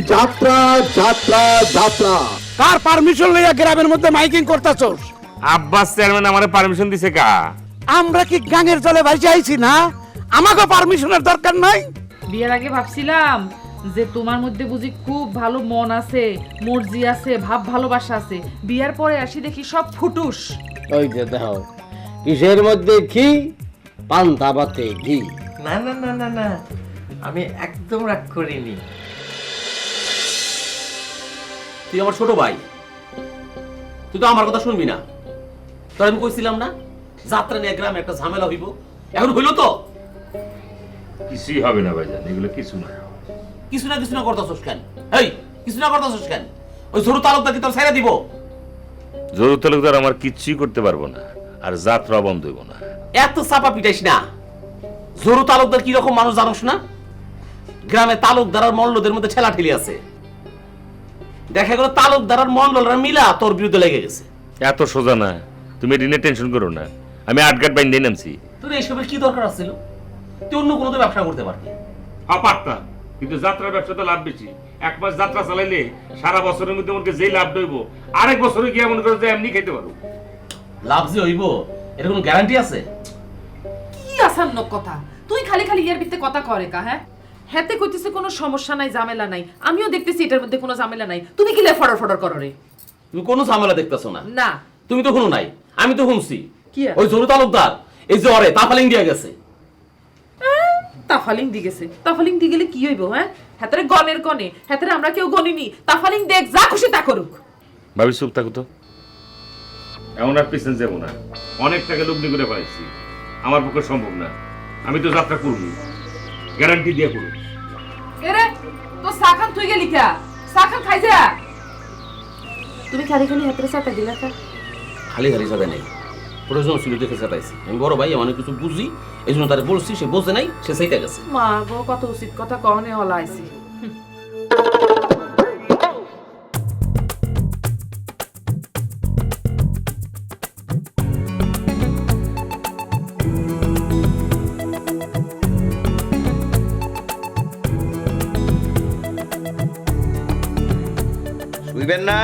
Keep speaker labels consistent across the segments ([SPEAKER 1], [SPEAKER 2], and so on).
[SPEAKER 1] যাত্রা যাত্রা যাত্রা।
[SPEAKER 2] কার পারমিশন লইয়া গ্রামের মধ্যে মাইকিং করতেছস?
[SPEAKER 3] আব্বাস চেয়ারম্যান আমারে পারমিশন দিছে কা?
[SPEAKER 2] আমরা কি গাঙের জলে ভাসি আইছি না? আমাকে পারমিশনের দরকার নাই?
[SPEAKER 4] বিয়ের আগে ভাবছিলাম যে তোমার মধ্যে বুঝি খুব ভালো মন আছে মর্জি আছে ভাব ভালোবাসা আছে। বিয়ার পরে আসি দেখি সব ফুটুস।
[SPEAKER 5] ওই যে দেখো কিসের মধ্যে ঘি? পান্তা ভাতে ঘি।
[SPEAKER 6] না না না না না। আমি একদম রাগ করিনি।
[SPEAKER 7] তুই আমার ছোট ভাই। তুই তো আমার কথা শুনবি না। তোর আমি কইছিলাম না যাত্রা নিয়ে গ্রামে একটা ঝামেলা হইব। এখন হইল তো।
[SPEAKER 3] কিছুই হবে না ভাইজান এগুলো কিছু না
[SPEAKER 7] কিছু না কিছু না করতেছস কেন? এই কিছু না করতেছস কেন? ওই ছোট তালুকদার কি তোর ছেড়ে দিব?
[SPEAKER 3] জরুর তালুকদার আমার কিচ্ছুই করতে পারব না আর যাত্রা বন্ধ হইব না।
[SPEAKER 7] এত চাপা পিটাইস না। জরু তালুকদার কি রকম মানুষ জানোস না? গ্রামে তালুকদার আর মল্লদের মধ্যে ঠেলা ঠেলি আছে। দেখা গেল তালুকদার আর মল্লরা মিলা তোর বিরুদ্ধে লেগে গেছে।
[SPEAKER 3] এত সোজা না। তুমি এটা নিয়ে টেনশন করো না। আমি আটঘাট বাইন দিয়ে নামছি।
[SPEAKER 7] তোর এইসবের কি দরকার আছিল? তুই অন্য কোনো তো ব্যবসা করতে পারবি।
[SPEAKER 3] পারতাম কিন্তু যাত্রার ব্যবসাতে লাভ বেশি। এক মাস যাত্রা চালাইলে সারা বছরের মধ্যে আমাকে যেই লাভ দইব আরেক বছরে গিয়ে মনে করো যে এমনি খেতে পারো
[SPEAKER 7] লাভ যে হইব এর কোনো গ্যারান্টি আছে?
[SPEAKER 4] কি আসান্ন কথা? তুই খালি খালি ইয়ার ভিত্তে কথা করে কা হ্যাঁ? হেতে কইতেছে কোনো সমস্যা নাই ঝামেলা নাই। আমিও দেখতেছি এটার মধ্যে কোনো ঝামেলা নাই। তুমি কি লে ফডর ফডর করো রে?
[SPEAKER 7] তুমি কোনো ঝামেলা দেখতেছো না।
[SPEAKER 4] না।
[SPEAKER 7] তুমি তো শুনো নাই আমি তো শুনছি।
[SPEAKER 4] কি
[SPEAKER 7] ওই জরু তালুকদার এই যে অরে তাফালিং দিয়া গেছে।
[SPEAKER 4] তাফালিং দি গেছে। তাফালিং দি গেলে কি হইব হ্যাঁ? হাতারে গনের গনে হাতারে আমরা কেউ গনিনি। তাফালিং দেখ যা খুশি তা করুক।
[SPEAKER 3] ভাবি চুপ থাকো তো। এমন আর পিছনে যাব না। অনেক টাকা লগ্নি করে পাইছি। আমার পক্ষে সম্ভব না। আমি তো যাত্রা করব। গ্যারান্টি দিয়ে করুন।
[SPEAKER 4] এরে তো সাখান তুই গেলি কা? সাখান খাই যা। তুমি খালি খালি হাতের সাথে দিলা কা।
[SPEAKER 7] খালি খালি সাথে নাই। প্রয়োজন ছিল দেখে সাতাইছি আমি বড় ভাই অনেক কিছু বুঝি এই জন্য তারে বলছি সে বোঝে নাই সে সেইটা গেছে।
[SPEAKER 4] মা গো কত উচিত কথা কহনে হলাইছি।
[SPEAKER 8] শুইবেন না?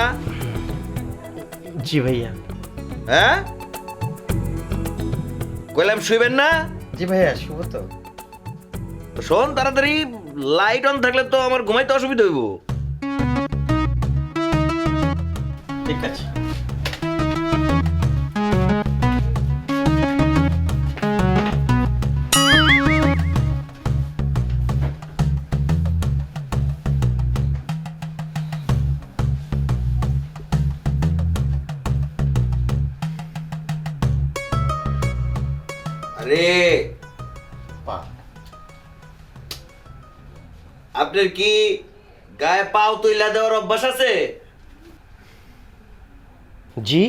[SPEAKER 6] জি ভাইয়া।
[SPEAKER 8] হ্যাঁ? কইলাম শুইবেন না?
[SPEAKER 6] জি ভাইয়া শুভ তো।
[SPEAKER 8] শোন তাড়াতাড়ি লাইট অন থাকলে তো আমার ঘুমাইতে অসুবিধা হইব।
[SPEAKER 6] ঠিক আছে।
[SPEAKER 8] আরে। আপনার কি গায়ে পাও তুইলা দেওয়ার অভ্যাস আছে?
[SPEAKER 6] জি।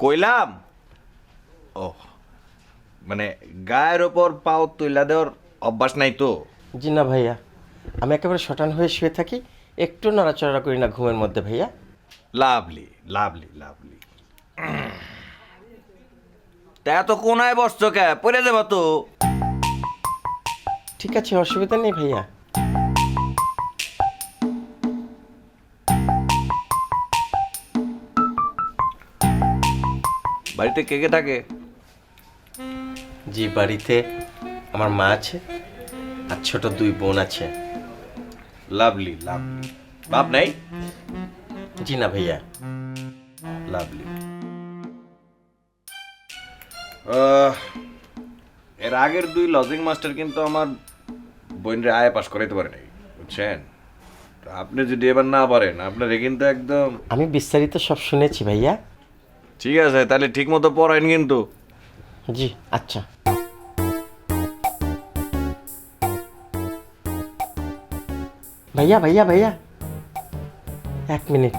[SPEAKER 8] কইলাম? ও মানে গায়ের ওপর পাও তুইলা দেওয়ার অভ্যাস নাই তো?
[SPEAKER 6] জি না ভাইয়া আমি একেবারে শটান হয়ে শুয়ে থাকি একটু নড়াচড়া করি না ঘুমের মধ্যে ভাইয়া।
[SPEAKER 8] Lovely lovely lovely. তা এত কোনায় বসছো কে? পড়ে দেবা তো।
[SPEAKER 6] ঠিক আছে অসুবিধা নেই ভাইয়া।
[SPEAKER 8] বাড়িতে কে কে থাকে?
[SPEAKER 6] জি বাড়িতে আমার মা আছে আর ছোট দুই বোন আছে।
[SPEAKER 8] লাভলি লাভলি বাপ নাই?
[SPEAKER 6] জি না ভাইয়া।
[SPEAKER 8] লাভলি এর আগের দুই লজিং মাস্টার কিন্তু আমার বোনরে আয় পাস করাইতে পারে নাই বুঝছেন? তো আপনি যদি এবার না পারেন আপনার কিন্তু একদম
[SPEAKER 6] আমি বিস্তারিত সব শুনেছি ভাইয়া।
[SPEAKER 8] ঠিক আছে তাহলে ঠিক মতো পড়াইন কিন্তু।
[SPEAKER 6] জি আচ্ছা। ভাইয়া ভাইয়া ভাইয়া। এক মিনিট।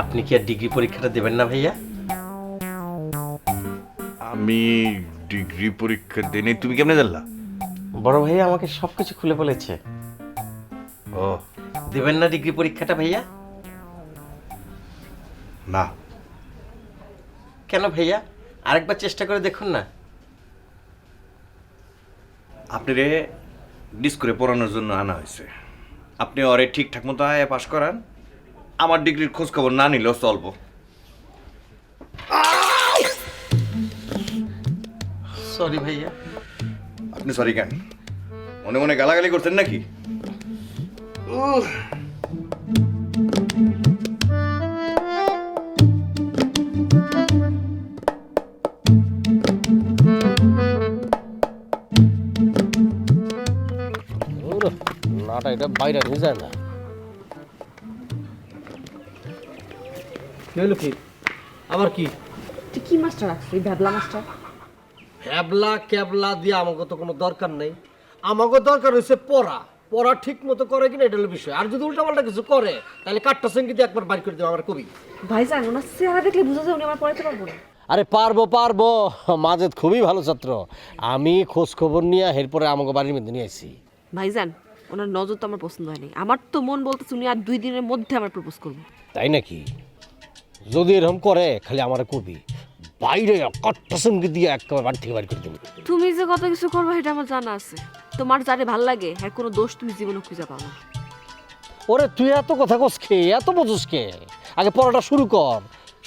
[SPEAKER 6] আপনি কি আর ডিগ্রি পরীক্ষাটা দেবেন না ভাইয়া?
[SPEAKER 8] আমি ডিগ্রি পরীক্ষা দিনে তুমি কেমনে জানলা?
[SPEAKER 6] বড় ভাইয়া আমাকে সব কিছু খুলে বলেছে।
[SPEAKER 8] ও
[SPEAKER 6] দেবেন না ডিগ্রি পরীক্ষাটা ভাইয়া?
[SPEAKER 8] না।
[SPEAKER 6] কেন ভাইয়া? আরেকবার চেষ্টা করে দেখুন না।
[SPEAKER 8] আপনি রে ডিস করে পড়ানোর জন্য আনা হয়েছে। আপনি ওরে ঠিকঠাক মতো আয় পাশ করান। আমার ডিগ্রির খোঁজ খবর না নিলেও চলবো।
[SPEAKER 6] সরি ভাইয়া
[SPEAKER 8] আপনি সরি কেন মনে মনে গালাগালি করছেন নাকি
[SPEAKER 5] ওরে, নাটা এটা বাইরে নিয়ে যায় না
[SPEAKER 2] কি হলো কি আবার কি
[SPEAKER 4] তুই কি মাস্টার রাখছিস ভ্যাবলা মাস্টার
[SPEAKER 5] ক্যাবলা ক্যাবলা দিয়ে আমাকে তো কোনো দরকার নেই। আমাকে দরকার হচ্ছে পড়া। পড়া ঠিক মতো করে কিনা এটা হলো বিষয়। আর যদি উল্টাপাল্টা কিছু করে তাহলে কাঠটা সংগীত একবার বাইর করে দেবো আমার কবি।
[SPEAKER 4] ভাইজান ওনার চেহারা দেখলে বুঝা যায় উনি আমার পড়াইতে পারব না।
[SPEAKER 5] আরে পারব পারব। মাজেদ খুবই ভালো ছাত্র। আমি খোঁজ খবর নিয়ে এরপরে আমাকে বাড়ির মধ্যে নিয়ে আসি।
[SPEAKER 9] ভাইজান ওনার নজর তো আমার পছন্দ হয়নি। আমার তো মন বলতেছে উনি আর দুই দিনের মধ্যে আমার প্রপোজ করব।
[SPEAKER 5] তাই নাকি? যদি এরকম করে খালি আমার কবি। বাইরে সংগীত দিয়ে একেবারে বাড়ি থেকে বাড়ি করে দেবো।
[SPEAKER 9] তুমি যে কত কিছু করবে সেটা আমার জানা আছে। তোমার যারে ভালো লাগে হ্যাঁ কোনো দোষ তুমি জীবনে খুঁজে পাবো না।
[SPEAKER 5] ওরে তুই এত কথা কস খে এত বুঝুস কে? আগে পড়াটা শুরু কর।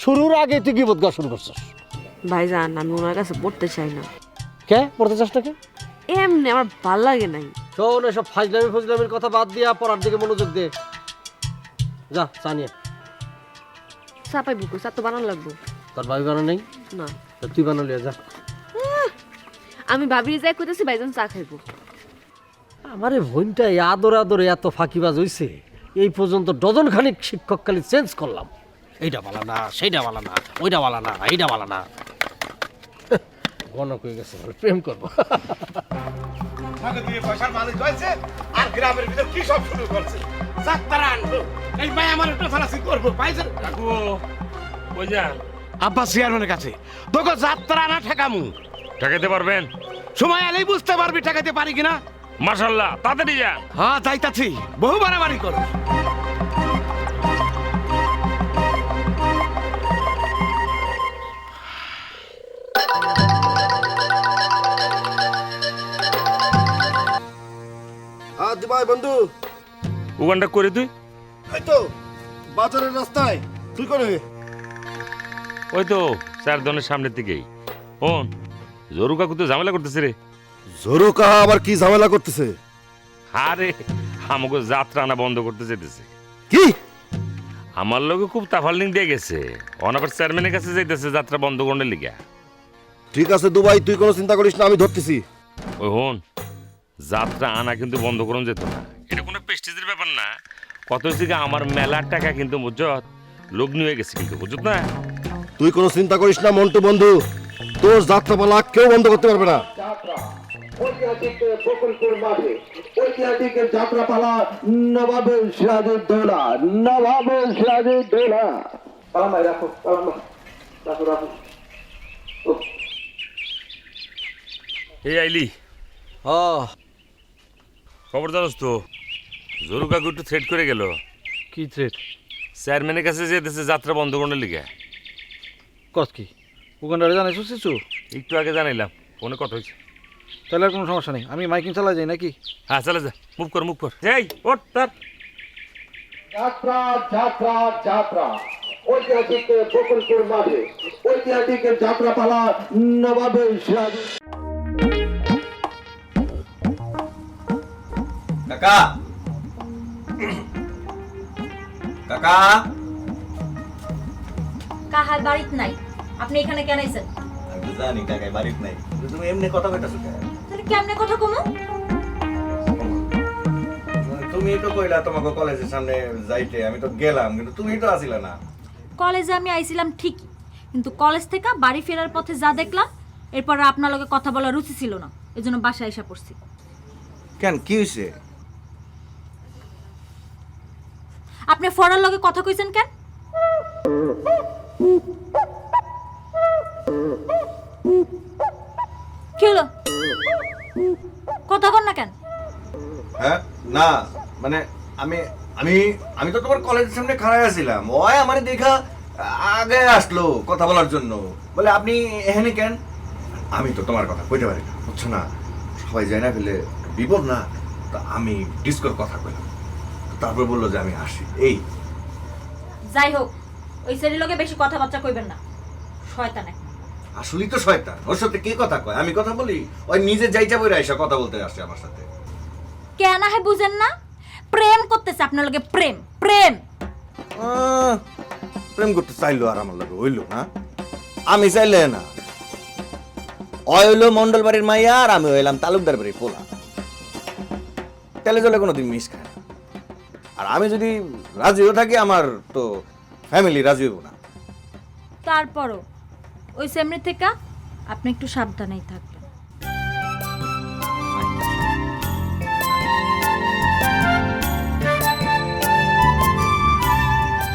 [SPEAKER 5] শুরুর আগে তুই কি বোধ শুরু করছিস।
[SPEAKER 9] ভাইজান আমি ওনার কাছে পড়তে চাই না।
[SPEAKER 5] কে? পড়তে চাস না কে?
[SPEAKER 9] এমনি আমার ভালো লাগে নাই।
[SPEAKER 5] শোন এসব ফাজলামি ফাজলামির কথা বাদ দিয়া পড়ার দিকে মনোযোগ দে। যা চা নিয়ে আয়।
[SPEAKER 9] চাপাই বুকু চা তো বানানো লাগবো।
[SPEAKER 5] তোর ভাবি বানা নেই?
[SPEAKER 9] না
[SPEAKER 5] তুই বানালি যা।
[SPEAKER 9] আমি ভাবির যাই কইতেছি ভাইজান চা খাইবো।
[SPEAKER 5] আমারে এই আদরে আদরে এত ফাঁকিবাজ হইছে এই পর্যন্ত ডজন খানিক শিক্ষক খালি চেঞ্জ করলাম। এইটা বালা না সেইটা বালা না ওইটা বালা না এইটা বালা না। গণক হয়ে গেছে বলে প্রেম করব।
[SPEAKER 2] পয়সার মালিক হয়েছে আর গ্রামের ভিতর কি সব শুরু করছে? যাত্রা আনব। এই ভাই আমার একটু ফালাসি করব পাইছেন?
[SPEAKER 3] কাকু ওই যান
[SPEAKER 2] আব্বাস চেয়ারম্যানের কাছে। তোকে যাত্রা না ঠেকামু।
[SPEAKER 3] ঠেকাইতে পারবেন?
[SPEAKER 2] সময় এলেই বুঝতে পারবি ঠেকাতে পারি কিনা।
[SPEAKER 3] মাশাল্লাহ তাড়াতাড়ি যান।
[SPEAKER 2] হ্যাঁ যাইতাছি। বহু বাড়াবাড়ি করো।
[SPEAKER 1] দিবাই বন্ধু।
[SPEAKER 3] ওখানটা করে তুই।
[SPEAKER 1] এই তো বাজারের রাস্তায়। তুই করে
[SPEAKER 3] ওই তো স্যার দনের সামনের দিকেই। ফোন। জরু কাকু তো ঝামেলা করতেছে রে।
[SPEAKER 1] জরু কাহা আবার কি ঝামেলা করতেছে?
[SPEAKER 3] আরে আমাকে যাত্রা আনা বন্ধ করতে যেতেছে।
[SPEAKER 1] কি?
[SPEAKER 3] আমার লোকে খুব তাফালিং দিয়ে গেছে। অনাবার চেয়ারম্যানের কাছে যাইতেছে যাত্রা বন্ধ করলে লিগা।
[SPEAKER 1] ঠিক আছে দুবাই তুই কোনো চিন্তা করিস না আমি ধরতেছি।
[SPEAKER 3] ওই হন যাত্রা আনা কিন্তু বন্ধ করুন যেত না। এটা কোনো প্রেস্টিজের ব্যাপার না। কত হচ্ছে কি আমার মেলার টাকা কিন্তু বুঝত লগ্নি হয়ে গেছে কিন্তু বুঝত না?
[SPEAKER 1] তুই কোনো চিন্তা করিস না মন্টু বন্ধু। তোর যাত্রাপালা কেউ বন্ধ করতে পারবে না। ঐতিহাসিক বকুলপুর মাঠে ঐতিহাসিক যাত্রাপালা নবাবের সিরাজের দোলা নবাবের সিরাজের দোলা। পালামাই রাখো পালামা রাখো রাখো।
[SPEAKER 3] এই আইলি। খবর জানোস তো? জরু কাকু একটু থ্রেট করে গেল।
[SPEAKER 2] কি থ্রেট
[SPEAKER 3] চেয়ারম্যানের কাছে যেতেছে যাত্রা বন্ধ করলে লিগা।
[SPEAKER 2] কত কি? ওখানটা জানাইছো শিশু?
[SPEAKER 3] একটু আগে জানাইলাম ফোনে কথা হয়েছে।
[SPEAKER 2] তাহলে আর কোনো সমস্যা নেই আমি মাইকিং চালাই যাই নাকি?
[SPEAKER 3] হ্যাঁ চলে যা মুভ কর মুভ কর। এই ওঠ তার।
[SPEAKER 1] যাত্রা যাত্রা যাত্রা। ঐতিহাসিক বকুলপুর মাঠে ঐতিহাসিক যাত্রাপালা নবাবের সিরাজের
[SPEAKER 8] কাকা। কাকা।
[SPEAKER 10] কাহার বাড়িত নাই? আপনি এখানে কেন আইছেন?
[SPEAKER 8] আমি জানি কাকাই বাড়িতে নাই তুমি এমনি কথা কইতাছো কেন?
[SPEAKER 10] তাহলে কেমনে কথা কমু?
[SPEAKER 8] তুমি তো কইলা তোমাকে কলেজের সামনে যাইতে আমি তো গেলাম কিন্তু তুমি তো আসিলা না।
[SPEAKER 10] কলেজে আমি আইছিলাম ঠিকই কিন্তু কলেজ থেকে বাড়ি ফেরার পথে যা দেখলাম এরপর আপনার লগে কথা বলার রুচি ছিল না এজন্য বাসায় এসে পড়ছি।
[SPEAKER 8] কেন কি হইছে?
[SPEAKER 10] আপনি ফরার লগে কথা কইছেন কেন? কি হলো? কথা কর না কেন?
[SPEAKER 8] হ্যাঁ না মানে আমি আমি আমি তো তোমার কলেজের সামনে খাড়াই আছিলাম। ওই আমার দেখা আগে আসলো কথা বলার জন্য। বলে আপনি এখানে কেন? আমি তো তোমার কথা কইতে পারি না বুঝছ না? সবাই যায় না ফেলে বিপদ না তা আমি ডিসকোর কথা কইলাম। তারপর বলল যে আমি আসি। এই।
[SPEAKER 10] যাই হোক ওই ছেলের লোকে বেশি কথাবার্তা কইবেন না। শয়তান। এক
[SPEAKER 8] আসলেই তো শয়তান। ওর সাথে কে কথা কয়? আমি কথা বলি? ওই নিজে যাইটা বইরা এসে কথা বলতে আসে আমার সাথে।
[SPEAKER 10] কেন হে বুঝেন না? প্রেম করতেছে আপনার লোকে প্রেম প্রেম।
[SPEAKER 8] আহ, প্রেম করতে চাইলো আর আমার লাগে হইল না। আমি চাইলে না। অয় হইল মন্ডল বাড়ির মাইয়া আর আমি হইলাম তালুকদার বাড়ির পোলা। তেলে জলে কোনোদিন মিস খায় না। আর আমি যদি রাজিও থাকি আমার তো ফ্যামিলি রাজি হইব না।
[SPEAKER 10] তারপরও ওই সেমনি থেকে আপনি একটু সাবধানেই থাকবেন।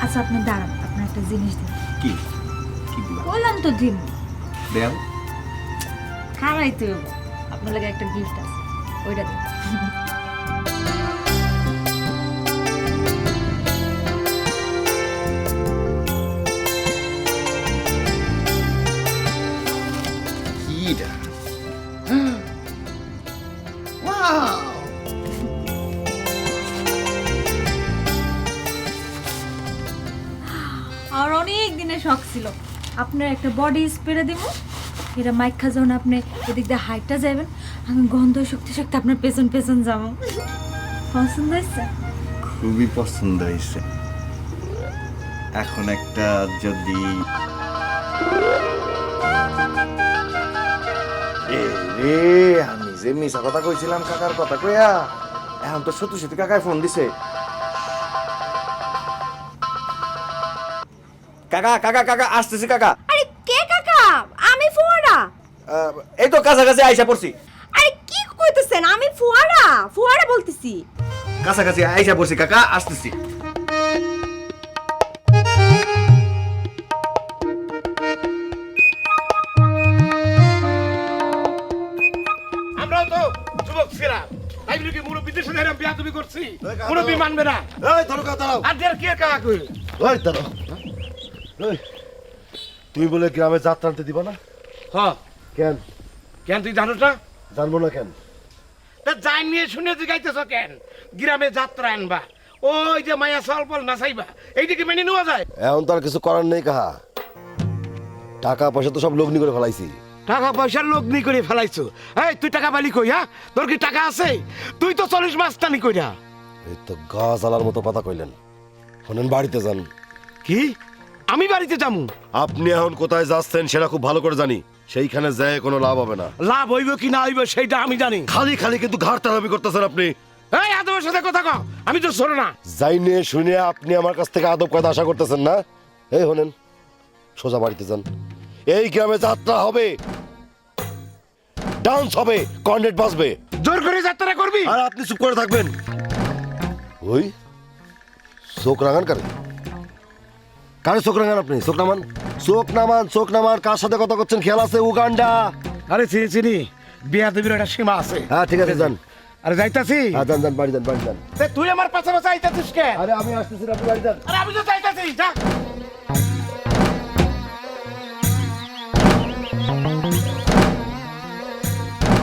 [SPEAKER 10] আচ্ছা আপনি দাঁড়ান আপনার একটা জিনিস দিন।
[SPEAKER 8] কি? কি দিবা
[SPEAKER 10] বললাম তো দিন।
[SPEAKER 8] দেন।
[SPEAKER 10] আপনার লাগে একটা গিফট আছে ওইটা দিন। ছিল। আপনার একটা বডি স্প্রে দিব এটা মাইখা যখন আপনি এদিক দিয়ে হাইটটা যাবেন আমি গন্ধ শক্তি শক্তি আপনার পেছন পেছন যাব। পছন্দ হয়েছে?
[SPEAKER 8] খুবই পছন্দ হয়েছে। এখন একটা যদি এ রে আমি যে মিশা কথা কইছিলাম কাকার কথা কইয়া এখন তো সত্যি সত্যি কাকায় ফোন দিছে। কাকা কাকা কাকা আসতেছি কাকা।
[SPEAKER 9] আরে কে কাকা? আমি ফুয়ারা।
[SPEAKER 8] এই তো কাছাকাছি আইসা পড়ছি।
[SPEAKER 9] আরে কি কইতেছেন? আমি ফুয়ারা ফুয়ারা বলতেছি।
[SPEAKER 8] কাছাকাছি আইসা পড়ছি কাকা আসতেছি।
[SPEAKER 2] আমরাও তো যুবক ছিলাম তাই বলে কি মুরব্বীদের সাথে বিয়া তুমি করছি? মুরব্বী মানবে না।
[SPEAKER 1] এই ধরো দাঁড়াও।
[SPEAKER 2] আর কি কাকা কই?
[SPEAKER 1] ওই দাঁড়াও তুমি বলে গ্রামে যাত্রা আনতে দিবা না?
[SPEAKER 2] হ্যাঁ
[SPEAKER 1] কেন?
[SPEAKER 2] কেন তুই জানোস না?
[SPEAKER 1] জানব না কেন?
[SPEAKER 2] তা যাই নিয়ে শুনে জিগাইতেছ কেন? গ্রামে যাত্রা আনবা ওই যে মায়া সলপল নাচাইবা। এইদিকে মেনে নেওয়া যায়?
[SPEAKER 1] এখন তো আর কিছু করার নেই কাহা। টাকা পয়সা তো সব লগ্নি করে ফেলাইছি।
[SPEAKER 2] টাকা পয়সার লোক নি করে ফেলাইছো। এই তুই টাকা পালি কই হ্যাঁ? তোর কি টাকা আছে? তুই তো চল্লিশ মাস টানি কইরা।
[SPEAKER 1] এই তো গাছ আলার মতো কথা কইলেন। শোনেন বাড়িতে যান।
[SPEAKER 2] কি? আমি বাড়িতে যামু।
[SPEAKER 1] আপনি এখন কোথায় যাচ্ছেন সেটা খুব ভালো করে জানি। সেইখানে যায় কোনো লাভ হবে না।
[SPEAKER 2] লাভ হইব কি না হইব সেইটা আমি জানি।
[SPEAKER 1] খালি খালি কিন্তু ঘাট তারাবি করতেছেন আপনি।
[SPEAKER 2] এই আদমের সাথে কথা কও আমি তো শোনো না।
[SPEAKER 1] যাই নিয়ে শুনে আপনি আমার কাছ থেকে আদব কথা আশা করতেছেন না? এই হলেন সোজা বাড়িতে যান। এই গ্রামে যাত্রা হবে। ডান্স হবে কর্নেট বাজবে।
[SPEAKER 2] জোর করে যাত্রা করবি?
[SPEAKER 1] আর আপনি চুপ করে থাকবেন। ওই চোখ রাঙান কারে? কারে চোখ রাঙান আপনি? চোখ নামান। চোখ নামান চোখ নামান। কার সাথে কথা করছেন? খেয়াল আছে? উগান্ডা।
[SPEAKER 2] আরে চিনি চিনি। বিয়া দেবীর একটা সীমা আছে।
[SPEAKER 1] হ্যাঁ ঠিক আছে যান।
[SPEAKER 2] আরে যাইতাছি।
[SPEAKER 1] হ্যাঁ যান যান বাড়ি যান বাড়ি যান।
[SPEAKER 2] তুই আমার পাশে পাশে আইতাছিস কে?
[SPEAKER 1] আরে আমি আসতেছি আপনি বাড়ি যান।
[SPEAKER 2] আরে আমি তো যাইতাছি যা।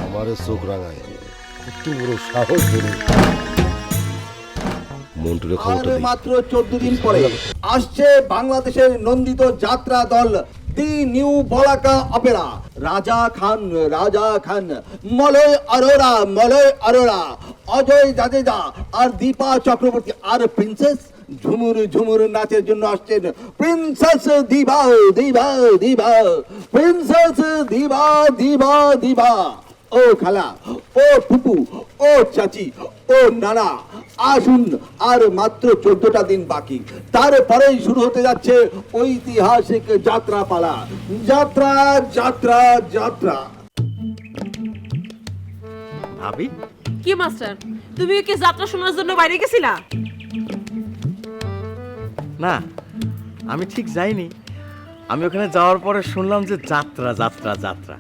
[SPEAKER 1] আমারে চোখ রাঙায়। কত বড় সাহস ধরে। মন্টুরে
[SPEAKER 11] আর
[SPEAKER 1] খবরটা দিই
[SPEAKER 11] মাত্র চোদ্দ দিন পরে আসছে বাংলাদেশের নন্দিত যাত্রা দল দি নিউ বলাকা অপেরা। রাজা খান রাজা খান মলয় অরোরা মলয় অরোরা। অজয় জাদেজা আর দীপা চক্রবর্তী আর প্রিন্সেস ঝুমুর ঝুমুর নাচের জন্য আসছেন। প্রিন্সেস দিবা দিবা দিবা। প্রিন্সেস দিবা দিবা দিবা। ও খালা ও ফুপু ও চাচি ও নানা আসুন আর মাত্র চোদ্দটা দিন বাকি। তারপরেই শুরু হতে যাচ্ছে ঐতিহাসিক যাত্রা পালা যাত্রা যাত্রা যাত্রা।
[SPEAKER 8] ভাবি?
[SPEAKER 9] কি মাস্টার? তুমি কি যাত্রা শোনার জন্য বাইরে গেছিলা?
[SPEAKER 12] না আমি ঠিক যাইনি। আমি ওখানে যাওয়ার পরে শুনলাম যে যাত্রা যাত্রা যাত্রা।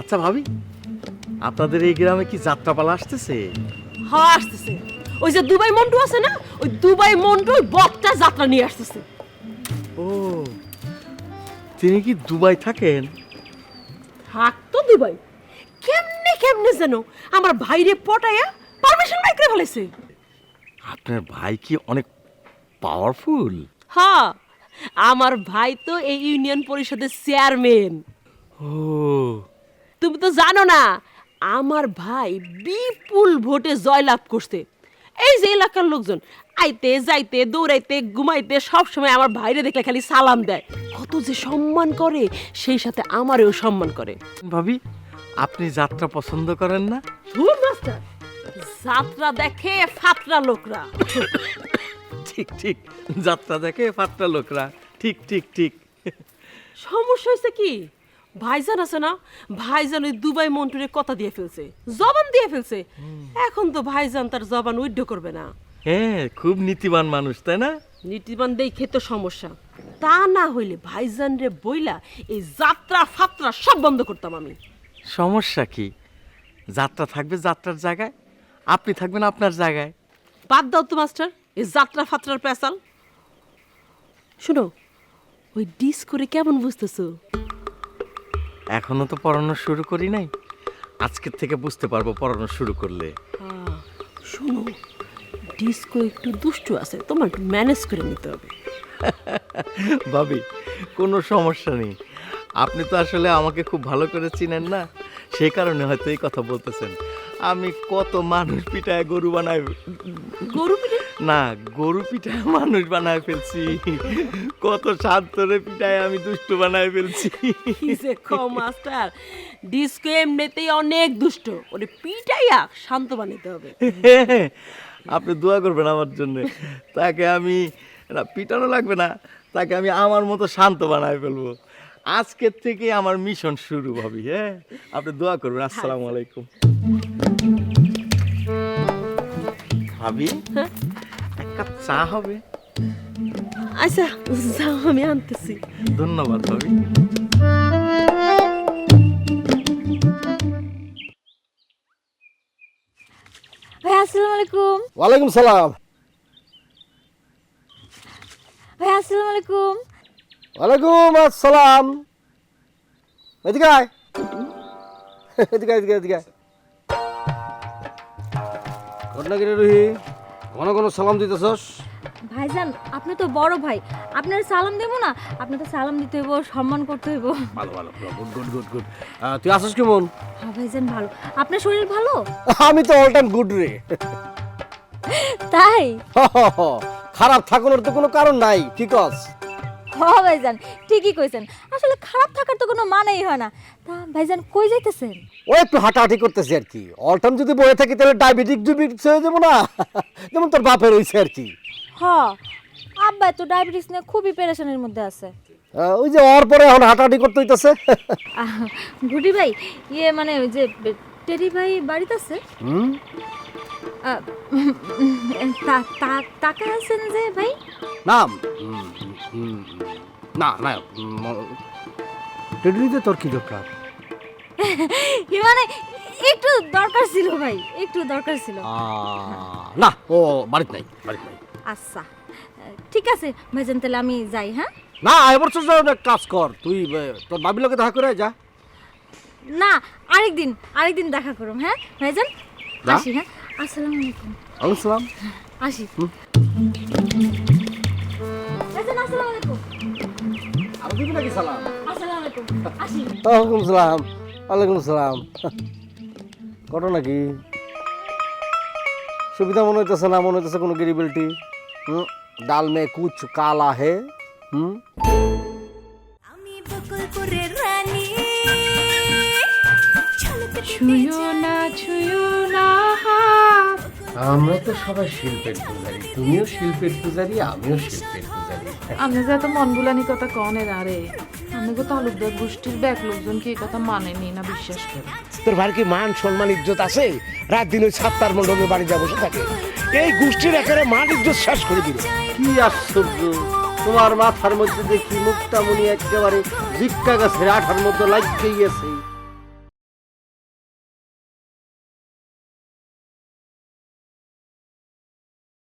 [SPEAKER 12] আচ্ছা ভাবি আপনাদের এই গ্রামে কি যাত্রাপালা আসতেছে?
[SPEAKER 9] হ আসতেছে। ওই যে দুবাই মন্টু আছে না ওই দুবাই মন্টু বকটা যাত্রা নিয়ে আসতেছে।
[SPEAKER 12] ও তিনি কি দুবাই থাকেন?
[SPEAKER 9] থাক তো দুবাই। কেমনে কেমনে যেন আমার ভাইরে পটায়া পারমিশন বাইক করে ফেলেছে
[SPEAKER 12] আপনার ভাই কি অনেক পাওয়ারফুল
[SPEAKER 9] হ আমার ভাই তো এই ইউনিয়ন পরিষদের চেয়ারম্যান
[SPEAKER 12] ও।
[SPEAKER 9] তুমি তো জানো না আমার ভাই বিপুল ভোটে জয়লাভ করছে। এই যে এলাকার লোকজন আইতে যাইতে দৌড়াইতে ঘুমাইতে সব সময় আমার ভাইরে দেখলে খালি সালাম দেয়। কত যে সম্মান করে সেই সাথে আমারেও সম্মান করে।
[SPEAKER 12] ভাবি আপনি যাত্রা পছন্দ করেন না?
[SPEAKER 9] ধুর মাস্টার যাত্রা দেখে ফাতরা লোকরা।
[SPEAKER 12] ঠিক ঠিক যাত্রা দেখে পাত্রা লোকরা। ঠিক ঠিক ঠিক।
[SPEAKER 9] সমস্যা হয়েছে কি? ভাইজান আছে না? ভাইজান ওই দুবাই মন্টুরে কথা দিয়ে ফেলছে জবান দিয়ে ফেলছে। এখন তো ভাইজান তার জবান উইড্য করবে না।
[SPEAKER 12] হ্যাঁ খুব নীতিবান মানুষ তাই না?
[SPEAKER 9] নীতিবান দেখে তো সমস্যা। তা না হইলে ভাইজান রে বইলা এই যাত্রা ফাত্রা সব বন্ধ করতাম আমি।
[SPEAKER 12] সমস্যা কি? যাত্রা থাকবে যাত্রার জায়গায়? আপনি থাকবেন আপনার জায়গায়।
[SPEAKER 9] বাদ দাও তো মাস্টার এই যাত্রা ফাত্রার পেশাল। শুনো ওই ডিস করে কেমন বুঝতেছো?
[SPEAKER 12] এখনও তো পড়ানো শুরু করি নাই। আজকের থেকে বুঝতে পারব পড়ানো শুরু করলে।
[SPEAKER 9] শোনো ডিস্কো একটু দুষ্টু আছে তোমার একটু ম্যানেজ করে নিতে হবে।
[SPEAKER 12] ভাবি কোনো সমস্যা নেই। আপনি তো আসলে আমাকে খুব ভালো করে চিনেন না সেই কারণে হয়তো এই কথা বলতেছেন। আমি কত মানুষ পিঠায় গরু বানাই
[SPEAKER 9] গরু পিঠে
[SPEAKER 12] না গরু পিঠায় মানুষ বানায় ফেলছি। কত শান্তরে পিঠায় আমি দুষ্টু বানায় ফেলছি।
[SPEAKER 9] মাস্টার? ডিস্কো এমনিতেই অনেক দুষ্ট। ওরে পিটাইয়া শান্ত বানাতে হবে।
[SPEAKER 12] আপনি দোয়া করবেন আমার জন্য। তাকে আমি না পিটানো লাগবে না। তাকে আমি আমার মতো শান্ত বানায় ফেলব। আজকের থেকে আমার মিশন শুরু ভাবি হ্যাঁ? আপনি দোয়া করবেন। আসসালামু আলাইকুম। ভাবি এক কাপ চা হবে।
[SPEAKER 9] আচ্ছা যাও আমি আনতেছি।
[SPEAKER 12] ধন্যবাদ ভাবি।
[SPEAKER 10] ভাই আসসালামু আলাইকুম।
[SPEAKER 5] ওয়ালাইকুম সালাম।
[SPEAKER 10] ভাই আসসালামু আলাইকুম।
[SPEAKER 5] ওয়ালাইকুম আসসালাম। এদিকে আয়। এদিকে এদিকে এদিকে আয়। ঘটনা কিরে রুহি ঘন ঘন সালাম দিতেছস?
[SPEAKER 10] ভাইজান আপনি তো বড় ভাই। আপনার সালাম দেবো না? আপনি তো সালাম দিতে হইব সম্মান করতে হইব।
[SPEAKER 5] ভালো ভালো গুড গুড গুড গুড। তুই আসিস কেমন?
[SPEAKER 10] হ্যাঁ ভাইজান ভালো। আপনার শরীর ভালো?
[SPEAKER 5] আমি তো অল টাইম গুড রে।
[SPEAKER 10] তাই?
[SPEAKER 5] খারাপ থাকানোর তো কোনো কারণ নাই ঠিক আছে?
[SPEAKER 10] ভাইজান ঠিকই কইছেন। আসলে খারাপ থাকার তো কোনো মানেই হয় না। তা ভাইজান কই যাইতেছেন?
[SPEAKER 5] ও একটু হাঁটাহাঁটি করতেছে আর কি। অল টাইম যদি বয়ে থাকি তাহলে ডায়াবেটিক জুবিটিক্স হয়ে যাব না। যেমন তোর বাপের হয়েছে আর কি।
[SPEAKER 10] হ আব্বা তো ডায়াবেটিস নিয়ে খুবই পেরেশানির মধ্যে আছে।
[SPEAKER 5] ওই যে ওর পরে এখন হাঁটাহাঁটি করতে হইতেছে।
[SPEAKER 10] গুডি ভাই ইয়ে মানে ওই যে টেরি ভাই বাড়িতে আছে?
[SPEAKER 5] হুম?
[SPEAKER 10] আহ, তা- তা- তাকায় আছেন যে ভাই
[SPEAKER 5] না না না টেডলিতে তোর কি দরকার?
[SPEAKER 10] মানে একটু দরকার ছিল ভাই একটু দরকার ছিল।
[SPEAKER 5] আহ, না ও বাড়িতে নাই বাড়িতে নাই।
[SPEAKER 10] আচ্ছা ঠিক আছে ভাইজান তাহলে আমি যাই হ্যাঁ?
[SPEAKER 5] না এবার তো এক কাজ কর তুই তোর বাবির লোকে দেখা করে যা।
[SPEAKER 10] না আরেকদিন আরেকদিন দেখা করুম হ্যাঁ? ভাইজান। আসি হ্যাঁ? আসসালামু আলাইকুম।
[SPEAKER 5] আসসালাম
[SPEAKER 10] আসি। ভাইজান আসসালামু আলাইকুম।
[SPEAKER 5] আর দিবি নাকি সালাম?
[SPEAKER 10] আসসালামু আলাইকুম। আসি।
[SPEAKER 5] ওয়ালাইকুম সালাম। ওয়ালাইকুম সালাম। ঘটনা কি? সুবিধা মনে হইতেছে না মনে হইতেছে কোনো গিরিবিলিটি? হুম? ডাল মে কুচ কালা হে। হুম?
[SPEAKER 13] আমরা তো সবাই শিল্পের পূজারি। তুমিও শিল্পের পূজারি আমিও শিল্পের পূজারি।
[SPEAKER 4] আপনি যে এত মন বুলানি কথা কনের আরে আমি তো তালুকদার গোষ্ঠীর ব্যাক লোকজন কি এই কথা মানেনি না বিশ্বাস করে?
[SPEAKER 14] তোর ভাইয়ের কি মান সম্মান ইজ্জত আছে? রাত দিন ওই সাতটার মণ্ডপে বাড়ি যা বসে থাকে। এই গোষ্ঠীর একেবারে মান ইজ্জত শেষ করে দিল
[SPEAKER 5] কি আশ্চর্য! তোমার মাথার মধ্যে দেখি মুক্তামণি একেবারে ভিক্ষা গাছের আঠার মধ্যে লাগিয়েই আছে